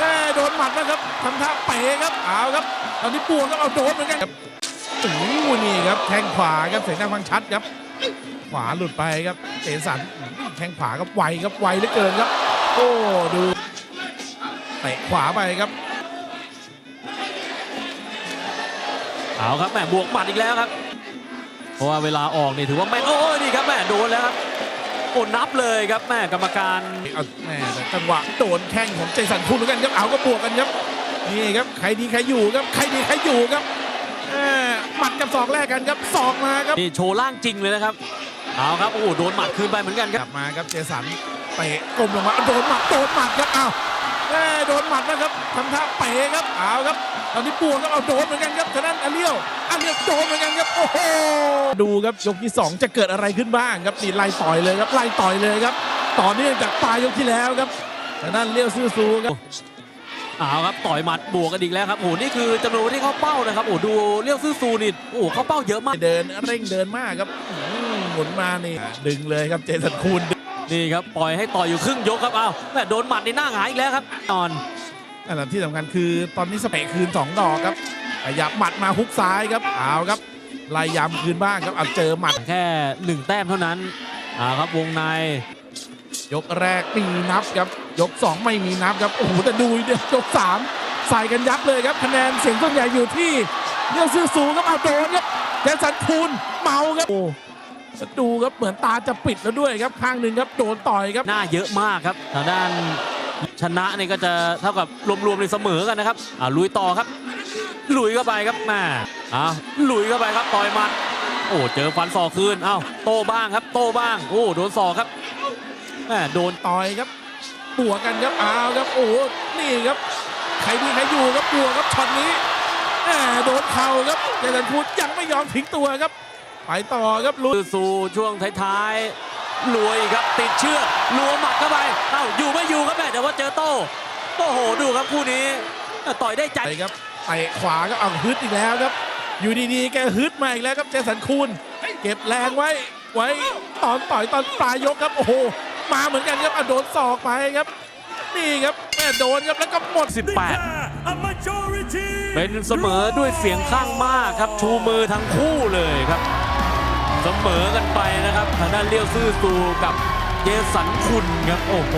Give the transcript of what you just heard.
แม่โดนหมัดนะครับทำท่าเป๋ครับเอาครับ ตอนนี้ปวงก็เอาโดนเหมือนกันครับโอ้โหนี่ครับแข้งขวาครับเสียงดังฟังชัดครับ ขวาหลุดไปครับเจสันแข้งขวาครับไวครับไวเหลือเกินครับ โอ้ดูเตะขวาไปครับเอาครับแม่บวกหมัดอีกแล้วครับ เพราะว่าเวลาออกนี่ถือว่าแม่โอ้ยนี่ครับแม่โดนแล้วครับ โอ้นับเลยครับแม่กรรมการเอาแม่แต่จังหวะโดนแข้งของเจสันคูนเหมือนกันครับเอาก็บวกกันครับนี่ครับใครดีใครอยู่ครับใครดีใครอยู่ครับแม่หมัดกับศอกแรกกันครับศอกมาครับนี่โชว์ร่างจริงเลยนะครับเอาครับโอ้โหโดนหมัดคืนไปเหมือนกันคกรัลับบมาครับเจสันเตะกลมลงมาโดนหมัดโดนหมัดครับอ้าว แม่โดนหมัดนะครับทำท่าเป๋ครับเอาครับ ตอนนี้ปวงก็เอาโดนเหมือนกันครับฉะนั้นอาเลียวอาเลียวโดนเหมือนกันครับโอ้โหดูครับยกที่สองจะเกิดอะไรขึ้นบ้างครับนี่ไล่ต่อยเลยครับไล่ต่อยเลยครับต่อเนื่องจากปลายยกที่แล้วครับฉะนั้นเลี้ยวซื่อซูครับเอาครับต่อยหมัดบวกกันอีกแล้วครับโอ้โหนี่คือจำนวนที่เข้าเป้านะครับโอ้โหดูเรียวซื่อซูนี่โอ้โหเข้าเป้าเยอะมากเดินเร่งเดินมากครับอื้อหือหมุนมานี่ดึงเลยครับเจสันคูน นี่ครับปล่อยให้ต่อยอยู่ครึ่งยกครับเอาแม่โดนหมัดในหน้าหงายอีกแล้วครับนอนอันดับที่สำคัญคือตอนนี้สเปะคืน 2 ดอกครับขยับหมัดมาฮุกซ้ายครับเอาครับไล่ยำคืนบ้างครับเอาเจอหมัดแค่หนึ่งแต้มเท่านั้นเอาครับวงใน ยกแรกมีนับครับ ยก 2 ไม่มีนับครับโอ้โหแต่ดูเนี่ยยก3ใส่กันยับเลยครับคะแนนเสียงส่วนใหญ่อยู่ที่เลี้ยวซื่อสูงครับเอาโดนครับแจสันคูนเมาครับโอ้ ดูครับเหมือนตาจะปิดแล้วด้วยครับข้างหนึ่งครับโดนต่อยครับหน้าเยอะมากครับทางด้านชนะนี่ก็จะเท่ากับรวมๆในเสมอกันนะครับอ่าลุยต่อครับ ลุยเข้าไปครับแม่อ่าลุยเข้าไปครับต่อยหมัดโอ้เจอฟันศอกคืนเอ้าโตบ้างครับ โตบ้างโอ้โดนศอกครับแม่โดนต่อยครับบวกกันครับเอาครับโอ้โหนี่ครับใครดีใครอยู่ครับบวกครับช็อตนี้แหม่โดนเข่าครับเจสันคูนยังไม่ยอมทิ้งตัวครับ ไปต่อครับลุยสู่ช่วงท้ายๆรวยครับติดเชือกลัวหมัดเข้าไปเอ้าอยู่ไม่อยู่ครับแม่แต่ว่าเจอโต้โอ้โหดูครับคู่นี้ต่อยได้ใจไปครับเตะขวาก็เอาฮึดอีกแล้วครับ อยู่ดีๆแกฮึดมาอีกแล้วครับเจสันคูนเก็บแรงไว้ ไว้ตอนต่อยตอนปลายยกครับโอ้โหมาเหมือนกันครับอะโดนศอกไปครับ นี่ครับแม่โดนครับแล้วก็หมด 18 เป็นเสมอด้วยเสียงข้างมากครับชูมือทั้งคู่เลยครับ เสมอกันไปนะครับทางด้านเลี้ยวซื่อซูกับเจสันคุณครับโอ้โห